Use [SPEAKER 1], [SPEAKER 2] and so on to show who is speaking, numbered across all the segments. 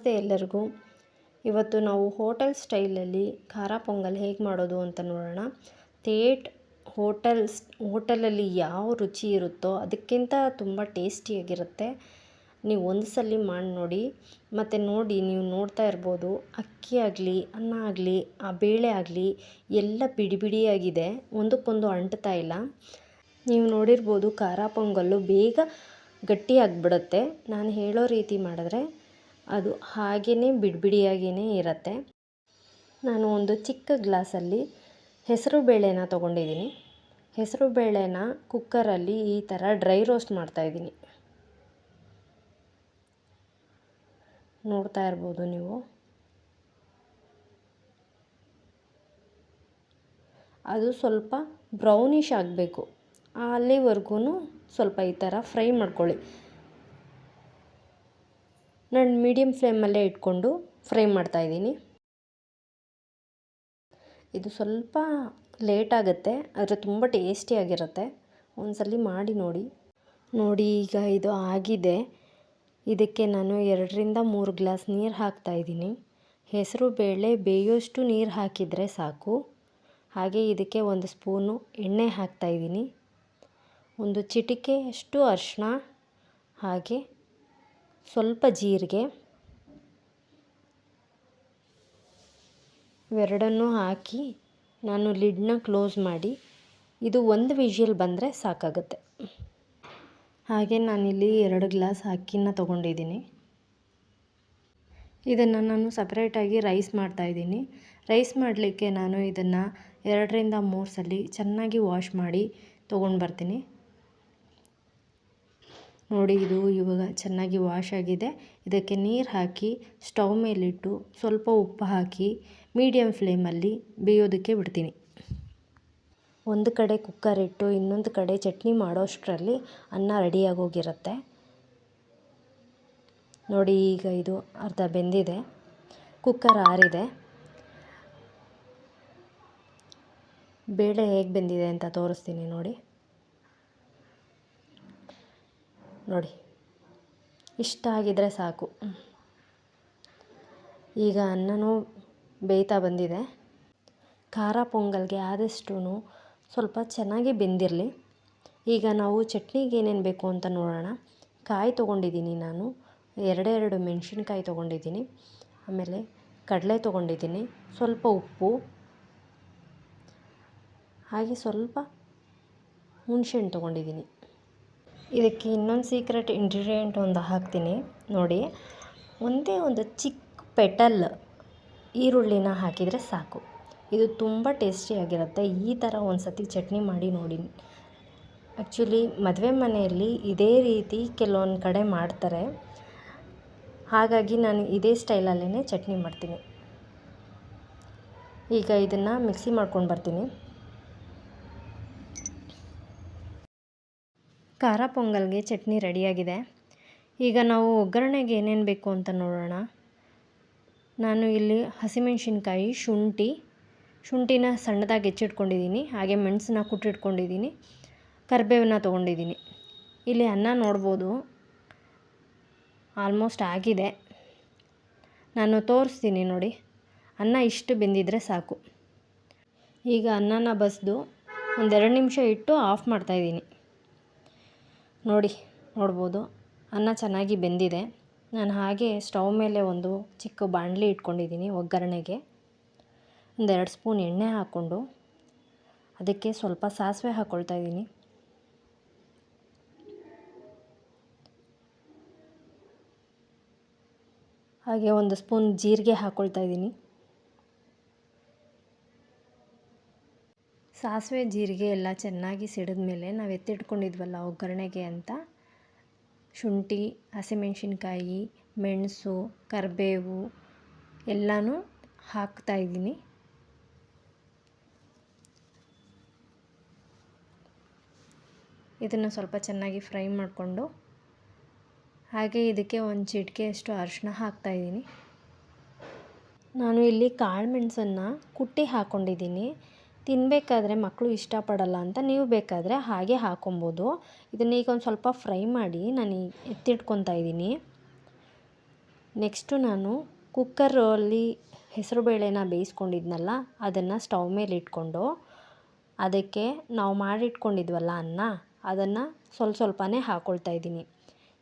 [SPEAKER 1] ನಮಸ್ತೆ ಎಲ್ಲರಿಗೂ. ಇವತ್ತು ನಾವು ಹೋಟೆಲ್ ಸ್ಟೈಲಲ್ಲಿ ಖಾರ ಪೊಂಗಲ್ ಹೇಗೆ ಮಾಡೋದು ಅಂತ ನೋಡೋಣ. ತೇಟ್ ಹೋಟೆಲ್ಸ್ ಹೋಟೆಲಲ್ಲಿ ಯಾವ ರುಚಿ ಇರುತ್ತೋ ಅದಕ್ಕಿಂತ ತುಂಬ ಟೇಸ್ಟಿಯಾಗಿರುತ್ತೆ. ನೀವು ಒಂದು ಸಲ ಮಾಡಿ ನೋಡಿ. ಮತ್ತು ನೋಡಿ, ನೀವು ನೋಡ್ತಾ ಇರ್ಬೋದು, ಅಕ್ಕಿ ಆಗಲಿ, ಅನ್ನ ಆಗಲಿ, ಆ ಬೇಳೆ ಆಗಲಿ, ಎಲ್ಲ ಬಿಡಿ ಬಿಡಿಯಾಗಿದೆ. ಒಂದಕ್ಕೊಂದು ಅಂಟ್ತಾ ಇಲ್ಲ. ನೀವು ನೋಡಿರ್ಬೋದು ಖಾರ ಪೊಂಗಲ್ಲು ಬೇಗ ಗಟ್ಟಿಯಾಗಿಬಿಡುತ್ತೆ ನಾನು ಹೇಳೋ ರೀತಿ ಮಾಡಿದ್ರೆ ಅದು ಹಾಗೆಯೇ ಬಿಡಿ ಬಿಡಿಯಾಗಿಯೇ ಇರುತ್ತೆ. ನಾನು ಒಂದು ಚಿಕ್ಕ ಗ್ಲಾಸಲ್ಲಿ ಹೆಸರು ಬೇಳೆನ ತೊಗೊಂಡಿದ್ದೀನಿ. ಹೆಸರು ಬೇಳೆನ ಕುಕ್ಕರಲ್ಲಿ ಈ ಥರ ಡ್ರೈ ರೋಸ್ಟ್ ಮಾಡ್ತಾಯಿದ್ದೀನಿ ನೋಡ್ತಾ ಇರ್ಬೋದು ನೀವು. ಅದು ಸ್ವಲ್ಪ ಬ್ರೌನಿಷ್ ಆಗಬೇಕು. ಅಲ್ಲಿವರೆಗೂ ಸ್ವಲ್ಪ ಈ ಥರ ಫ್ರೈ ಮಾಡ್ಕೊಳ್ಳಿ. ನಾನು ಮೀಡಿಯಮ್ ಫ್ಲೇಮಲ್ಲೇ ಇಟ್ಕೊಂಡು ಫ್ರೈ ಮಾಡ್ತಾಯಿದ್ದೀನಿ ಇದು ಸ್ವಲ್ಪ ಲೇಟ್ ಆಗುತ್ತೆ, ಆದರೆ ತುಂಬ ಟೇಸ್ಟಿಯಾಗಿರುತ್ತೆ ಒಂದ್ಸಲ ಮಾಡಿ ನೋಡಿ. ನೋಡಿ, ಈಗ ಇದು ಆಗಿದೆ. ಇದಕ್ಕೆ ನಾನು ಎರಡರಿಂದ ಮೂರು ಗ್ಲಾಸ್ ನೀರು ಹಾಕ್ತಾಯಿದ್ದೀನಿ ಹೆಸರು, ಬೇಳೆ, ಬೇಯೋಷ್ಟು ನೀರು ಹಾಕಿದರೆ ಸಾಕು. ಹಾಗೆ ಇದಕ್ಕೆ ಒಂದು ಸ್ಪೂನು ಎಣ್ಣೆ ಹಾಕ್ತಾಯಿದ್ದೀನಿ ಒಂದು ಚಿಟಿಕೆಯಷ್ಟು ಅರಿಶಿಣ, ಹಾಗೆ ಸ್ವಲ್ಪ ಜೀರಿಗೆ, ಇವೆರಡನ್ನೂ ಹಾಕಿ ನಾನು ಲಿಡ್ನ ಕ್ಲೋಸ್ ಮಾಡಿ, ಇದು ಒಂದು ವಿಷಲ್ ಬಂದರೆ ಸಾಕಾಗುತ್ತೆ. ಹಾಗೆ ನಾನಿಲ್ಲಿ ಎರಡು ಗ್ಲಾಸ್ ಅಕ್ಕಿನ ತೊಗೊಂಡಿದ್ದೀನಿ. ಇದನ್ನು ನಾನು ಸಪ್ರೇಟಾಗಿ ರೈಸ್ ಮಾಡ್ತಾಯಿದ್ದೀನಿ ರೈಸ್ ಮಾಡಲಿಕ್ಕೆ ನಾನು ಇದನ್ನು ಎರಡರಿಂದ ಮೂರು ಸಲ ಚೆನ್ನಾಗಿ ವಾಶ್ ಮಾಡಿ ತೊಗೊಂಡು ಬರ್ತೀನಿ. ನೋಡಿ ಇದು ಇವಾಗ ಚೆನ್ನಾಗಿ ವಾಶ್ ಆಗಿದೆ. ಇದಕ್ಕೆ ನೀರು ಹಾಕಿ ಸ್ಟವ್ ಮೇಲಿಟ್ಟು ಸ್ವಲ್ಪ ಉಪ್ಪು ಹಾಕಿ ಮೀಡಿಯಮ್ ಫ್ಲೇಮಲ್ಲಿ ಬೇಯೋದಕ್ಕೆ ಬಿಡ್ತೀನಿ. ಒಂದು ಕಡೆ ಕುಕ್ಕರ್ ಇಟ್ಟು, ಇನ್ನೊಂದು ಕಡೆ ಚಟ್ನಿ ಮಾಡೋಷ್ಟರಲ್ಲಿ ಅನ್ನ ರೆಡಿಯಾಗೋಗಿರುತ್ತೆ ನೋಡಿ ಈಗ ಇದು ಅರ್ಧ ಬೆಂದಿದೆ. ಕುಕ್ಕರ್ ಆರಿದೆ. ಬೇಳೆ ಹೇಗೆ ಬೆಂದಿದೆ ಅಂತ ತೋರಿಸ್ತೀನಿ ನೋಡಿ. ನೋಡಿ. ಇಷ್ಟ ಆಗಿದ್ರೆ ಸಾಕು. ಈಗ ಅನ್ನನೂ ಬೇಯ್ತಾ ಬಂದಿದೆ. ಖಾರ ಪೊಂಗಲ್ಗೆ ಆದಷ್ಟು ಸ್ವಲ್ಪ ಚೆನ್ನಾಗಿ ಬೆಂದಿರಲಿ. ಈಗ ನಾವು ಚಟ್ನಿಗೆ ಏನೇನು ಬೇಕು ಅಂತ ನೋಡೋಣ. ಕಾಯಿ ತೊಗೊಂಡಿದ್ದೀನಿ ನಾನು. ಎರಡೆರಡು ಮೆಣಸಿನ್ಕಾಯಿ ತೊಗೊಂಡಿದ್ದೀನಿ. ಆಮೇಲೆ ಕಡಲೆ ತೊಗೊಂಡಿದ್ದೀನಿ. ಸ್ವಲ್ಪ ಉಪ್ಪು. ಹಾಗೆ ಸ್ವಲ್ಪ ಹುಣಸೆಹಣ್ಣು ತೊಗೊಂಡಿದ್ದೀನಿ. ಇದಕ್ಕೆ ಇನ್ನೊಂದು ಸೀಕ್ರೆಟ್ ಇಂಗ್ರೀಡಿಯೆಂಟ್ ಒಂದು ಹಾಕ್ತೀನಿ. ನೋಡಿ, ಒಂದೇ ಒಂದು ಚಿಕ್ಕ ಪೆಟಲ್ ಈರುಳ್ಳಿನ ಹಾಕಿದರೆ ಸಾಕು. ಇದು ತುಂಬ ಟೇಸ್ಟಿಯಾಗಿರುತ್ತೆ ಈ ಥರ ಒಂದು ಸತಿ ಚಟ್ನಿ ಮಾಡಿ ನೋಡಿ. ಆ್ಯಕ್ಚುಲಿ ಮದುವೆ ಮನೆಯಲ್ಲಿ ಇದೇ ರೀತಿ ಕೆಲವೊಂದು ಕಡೆ ಮಾಡ್ತಾರೆ. ಹಾಗಾಗಿ ನಾನು ಇದೇ ಸ್ಟೈಲಲ್ಲೇ ಚಟ್ನಿ ಮಾಡ್ತೀನಿ. ಈಗ ಇದನ್ನು ಮಿಕ್ಸಿ ಮಾಡ್ಕೊಂಡು ಬರ್ತೀನಿ. ಖಾರ ಪೊಂಗಲ್ಗೆ ಚಟ್ನಿ ರೆಡಿಯಾಗಿದೆ. ಈಗ ನಾವು ಒಗ್ಗರಣೆಗೆ ಏನೇನು ಬೇಕು ಅಂತ ನೋಡೋಣ. ನಾನು ಇಲ್ಲಿ ಹಸಿಮೆಣ್ಸಿನ್ಕಾಯಿ, ಶುಂಠಿ, ಶುಂಠಿನ ಸಣ್ಣದಾಗಿ ಹೆಚ್ಚಿಟ್ಕೊಂಡಿದ್ದೀನಿ, ಹಾಗೆ ಮೆಣಸನ್ನ ಕುಟ್ಟಿಟ್ಕೊಂಡಿದ್ದೀನಿ, ಕರಿಬೇವನ್ನ ತೊಗೊಂಡಿದ್ದೀನಿ. ಇಲ್ಲಿ ಅನ್ನ ನೋಡ್ಬೋದು. ಆಲ್ಮೋಸ್ಟ್ ಆಗಿದೆ. ನಾನು ತೋರಿಸ್ತೀನಿ ನೋಡಿ. ಅನ್ನ ಇಷ್ಟು ಬೆಂದಿದ್ರೆ ಸಾಕು. ಈಗ ಅನ್ನನ ಬಸಿದು ಒಂದೆರಡು ನಿಮಿಷ ಇಟ್ಟು ಆಫ್ ಮಾಡ್ತಾಯಿದ್ದೀನಿ ನೋಡಿ, ನೋಡ್ಬೋದು. ಅನ್ನ ಚೆನ್ನಾಗಿ ಬೆಂದಿದೆ. ನಾನು ಹಾಗೆ ಸ್ಟವ್ ಮೇಲೆ ಒಂದು ಚಿಕ್ಕ ಬಾಣಲಿ ಇಟ್ಕೊಂಡಿದ್ದೀನಿ ಒಗ್ಗರಣೆಗೆ. ಒಂದೆರಡು ಸ್ಪೂನ್ ಎಣ್ಣೆ ಹಾಕ್ಕೊಂಡು ಅದಕ್ಕೆ ಸ್ವಲ್ಪ ಸಾಸಿವೆ ಹಾಕ್ಕೊಳ್ತಾ ಇದ್ದೀನಿ. ಹಾಗೆ ಒಂದು ಸ್ಪೂನ್ ಜೀರಿಗೆ ಹಾಕ್ಕೊಳ್ತಾ ಇದ್ದೀನಿ. ಸಾಸಿವೆ, ಜೀರಿಗೆ ಎಲ್ಲ ಚೆನ್ನಾಗಿ ಸಿಡಿದ ಮೇಲೆ ನಾವು ಎತ್ತಿಟ್ಕೊಂಡಿದ್ವಲ್ಲ ಒಗ್ಗರಣೆಗೆ ಅಂತ, ಶುಂಠಿ, ಹಸಿಮೆಣ್ಸಿನ್ಕಾಯಿ, ಮೆಣಸು, ಕರಿಬೇವು ಎಲ್ಲನೂ ಹಾಕ್ತಾಯಿದ್ದೀನಿ ಇದನ್ನು ಸ್ವಲ್ಪ ಚೆನ್ನಾಗಿ ಫ್ರೈ ಮಾಡಿಕೊಂಡು ಹಾಗೆ ಇದಕ್ಕೆ ಒಂದು ಚಿಟಿಕೆಯಷ್ಟು ಅರಿಶಿನ ಹಾಕ್ತಾಯಿದ್ದೀನಿ ನಾನು ಇಲ್ಲಿ ಕಾಳು ಮೆಣಸನ್ನು ಕುಟ್ಟಿ ಹಾಕ್ಕೊಂಡಿದ್ದೀನಿ ತಿನ್ನಬೇಕಾದ್ರೆ ಮಕ್ಕಳು ಇಷ್ಟಪಡಲ್ಲ ಅಂತ ನೀವು ಬೇಕಾದರೆ ಹಾಗೆ ಹಾಕೊಬೋದು. ಇದನ್ನ ಈಗ ಒಂದು ಸ್ವಲ್ಪ ಫ್ರೈ ಮಾಡಿ ನಾನು ಎತ್ತಿಟ್ಕೊತಾ ಇದ್ದೀನಿ. ನೆಕ್ಸ್ಟು ನಾನು ಕುಕ್ಕರಲ್ಲಿ ಹೆಸರುಬೇಳೆನ ಬೇಯಿಸ್ಕೊಂಡಿದ್ನಲ್ಲ, ಅದನ್ನು ಸ್ಟವ್ ಮೇಲೆ ಇಟ್ಕೊಂಡು ಅದಕ್ಕೆ ನಾವು ಮಾಡಿಟ್ಕೊಂಡಿದ್ವಲ್ಲ ಅನ್ನ, ಅದನ್ನು ಸ್ವಲ್ಪ ಸ್ವಲ್ಪನೇ ಹಾಕ್ಕೊಳ್ತಾ ಇದ್ದೀನಿ.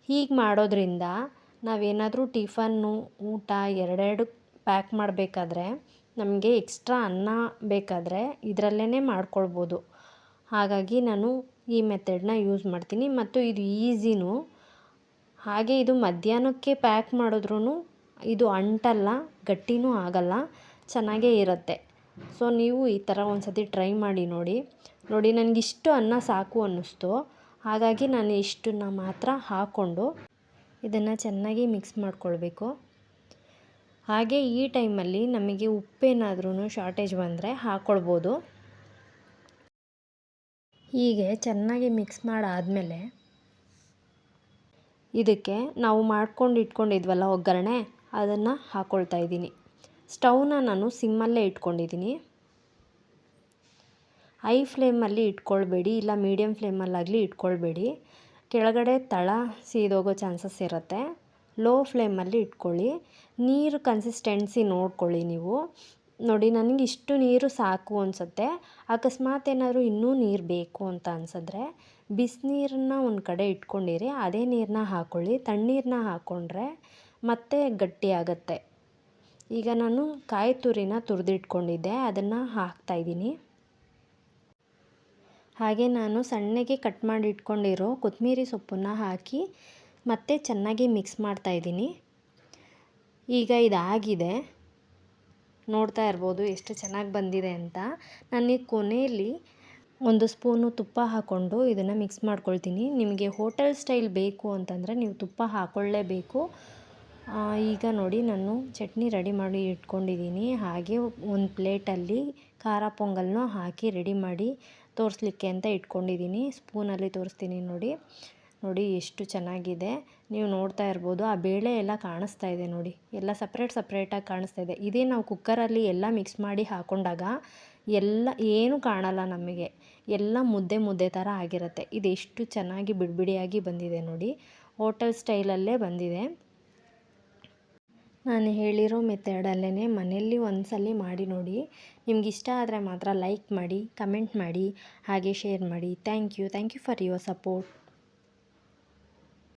[SPEAKER 1] ಹೀಗೆ ಮಾಡೋದ್ರಿಂದ ನಾವೇನಾದರೂ ಟಿಫನ್ನು ಊಟ ಎರಡೆರಡು ಪ್ಯಾಕ್ ಮಾಡಬೇಕಾದ್ರೆ ನಮಗೆ ಎಕ್ಸ್ಟ್ರಾ ಅನ್ನ ಬೇಕಾದರೆ ಇದರಲ್ಲೇ ಮಾಡ್ಕೊಳ್ಬೋದು. ಹಾಗಾಗಿ ನಾನು ಈ ಮೆಥಡನ್ನ ಯೂಸ್ ಮಾಡ್ತೀನಿ. ಮತ್ತು ಇದು ಈಸಿನೂ, ಹಾಗೆ ಇದು ಮಧ್ಯಾಹ್ನಕ್ಕೆ ಪ್ಯಾಕ್ ಮಾಡಿದ್ರೂ ಇದು ಅಂಟಲ್ಲ, ಗಟ್ಟಿನೂ ಆಗಲ್ಲ, ಚೆನ್ನಾಗೇ ಇರುತ್ತೆ. ಸೊ, ನೀವು ಈ ಥರ ಒಂದು ಸತಿ ಟ್ರೈ ಮಾಡಿ ನೋಡಿ. ನೋಡಿ, ನನಗಿಷ್ಟು ಅನ್ನ ಸಾಕು ಅನ್ನಿಸ್ತು. ಹಾಗಾಗಿ ನಾನು ಇಷ್ಟನ್ನು ಮಾತ್ರ ಹಾಕ್ಕೊಂಡು ಇದನ್ನು ಚೆನ್ನಾಗಿ ಮಿಕ್ಸ್ ಮಾಡ್ಕೊಳ್ಬೇಕು. ಹಾಗೆ ಈ ಟೈಮಲ್ಲಿ ನಮಗೆ ಉಪ್ಪೇನಾದ್ರೂ ಶಾರ್ಟೇಜ್ ಬಂದರೆ ಹಾಕ್ಕೊಳ್ಬೋದು ಹೀಗೆ ಚೆನ್ನಾಗಿ ಮಿಕ್ಸ್ ಮಾಡಾದಮೇಲೆ ಇದಕ್ಕೆ ನಾವು ಮಾಡ್ಕೊಂಡು ಇಟ್ಕೊಂಡಿದ್ವಲ್ಲ ಒಗ್ಗರಣೆ, ಅದನ್ನು ಹಾಕ್ಕೊಳ್ತಾ ಇದ್ದೀನಿ. ಸ್ಟವ್ನ ನಾನು ಸಿಮ್ಮಲ್ಲೇ ಇಟ್ಕೊಂಡಿದ್ದೀನಿ. ಹೈ ಫ್ಲೇಮಲ್ಲಿ ಇಟ್ಕೊಳ್ಬೇಡಿ, ಇಲ್ಲ ಮೀಡಿಯಮ್ ಫ್ಲೇಮಲ್ಲಾಗಲಿ ಇಟ್ಕೊಳ್ಬೇಡಿ. ಕೆಳಗಡೆ ತಳ ಸೀದೋಗೋ ಚಾನ್ಸಸ್ ಇರುತ್ತೆ. ಲೋ ಫ್ಲೇಮಲ್ಲಿ ಇಟ್ಕೊಳ್ಳಿ. ನೀರು ಕನ್ಸಿಸ್ಟೆನ್ಸಿ ನೋಡ್ಕೊಳ್ಳಿ ನೀವು. ನೋಡಿ, ನನಗೆ ಇಷ್ಟು ನೀರು ಸಾಕು ಅನಿಸುತ್ತೆ. ಅಕಸ್ಮಾತ್ ಏನಾದರೂ ಇನ್ನೂ ನೀರು ಬೇಕು ಅಂತ ಅನ್ಸಿದ್ರೆ ಬಿಸಿನೀರನ್ನ ಒಂದು ಕಡೆ ಇಟ್ಕೊಂಡಿರಿ. ಅದೇ ನೀರನ್ನ ಹಾಕ್ಕೊಳ್ಳಿ ತಣ್ಣೀರನ್ನ ಹಾಕ್ಕೊಂಡ್ರೆ ಮತ್ತೆ ಗಟ್ಟಿಯಾಗತ್ತೆ ಈಗ ನಾನು ಕಾಯಿ ತುರಿನ ತುರಿದಿಟ್ಕೊಂಡಿದ್ದೆ. ಅದನ್ನು ಹಾಕ್ತಾಯಿದ್ದೀನಿ ಹಾಗೆ ನಾನು ಸಣ್ಣಗೆ ಕಟ್ ಮಾಡಿ ಇಟ್ಕೊಂಡಿರೋ ಕೊತ್ತಂಬರಿ ಸೊಪ್ಪನ್ನು ಹಾಕಿ ಮತ್ತೆ ಚೆನ್ನಾಗಿ ಮಿಕ್ಸ್ ಮಾಡ್ತಾಯಿದ್ದೀನಿ ಈಗ ಇದಾಗಿದೆ. ನೋಡ್ತಾ ಇರ್ಬೋದು ಎಷ್ಟು ಚೆನ್ನಾಗಿ ಬಂದಿದೆ ಅಂತ. ನಾನು ಈ ಕೊನೆಯಲ್ಲಿ ಒಂದು ಸ್ಪೂನು ತುಪ್ಪ ಹಾಕ್ಕೊಂಡು ಇದನ್ನು ಮಿಕ್ಸ್ ಮಾಡ್ಕೊಳ್ತೀನಿ. ನಿಮಗೆ ಹೋಟೆಲ್ ಸ್ಟೈಲ್ ಬೇಕು ಅಂತಂದರೆ ನೀವು ತುಪ್ಪ ಹಾಕ್ಕೊಳ್ಳೇಬೇಕು ಈಗ ನೋಡಿ ನಾನು ಚಟ್ನಿ ರೆಡಿ ಮಾಡಿ ಇಟ್ಕೊಂಡಿದ್ದೀನಿ. ಹಾಗೆ ಒಂದು ಪ್ಲೇಟಲ್ಲಿ ಖಾರ ಪೊಂಗಲ್ನೂ ಹಾಕಿ ರೆಡಿ ಮಾಡಿ ತೋರಿಸ್ಲಿಕ್ಕೆ ಅಂತ ಇಟ್ಕೊಂಡಿದ್ದೀನಿ. ಸ್ಪೂನಲ್ಲಿ ತೋರಿಸ್ತೀನಿ ನೋಡಿ. ನೋಡಿ ಎಷ್ಟು ಚೆನ್ನಾಗಿದೆ. ನೀವು ನೋಡ್ತಾ ಇರ್ಬೋದು, ಆ ಬೇಳೆ ಎಲ್ಲ ಕಾಣಿಸ್ತಾ ಇದೆ ನೋಡಿ. ಎಲ್ಲ ಸಪ್ರೇಟ್ ಸಪ್ರೇಟಾಗಿ ಕಾಣಿಸ್ತಾ ಇದೆ. ಇದೇ ನಾವು ಕುಕ್ಕರಲ್ಲಿ ಎಲ್ಲ ಮಿಕ್ಸ್ ಮಾಡಿ ಹಾಕೊಂಡಾಗ ಎಲ್ಲ, ಏನು ಕಾಣಲ್ಲ ನಮಗೆ. ಎಲ್ಲ ಮುದ್ದೆ ಮುದ್ದೆ ಥರ ಆಗಿರುತ್ತೆ. ಇದು ಎಷ್ಟು ಚೆನ್ನಾಗಿ ಬಿಡಿಬಿಡಿಯಾಗಿ ಬಂದಿದೆ ನೋಡಿ. ಹೋಟೆಲ್ ಸ್ಟೈಲಲ್ಲೇ ಬಂದಿದೆ. ನಾನು ಹೇಳಿರೋ ಮೆಥಡಲ್ಲೇ ಮನೆಯಲ್ಲಿ ಒಂದ್ಸಲ ಮಾಡಿ ನೋಡಿ. ನಿಮ್ಗೆ ಇಷ್ಟ ಆದರೆ ಮಾತ್ರ ಲೈಕ್ ಮಾಡಿ ಕಮೆಂಟ್ ಮಾಡಿ, ಹಾಗೆ ಶೇರ್ ಮಾಡಿ. Thank you thank you for your support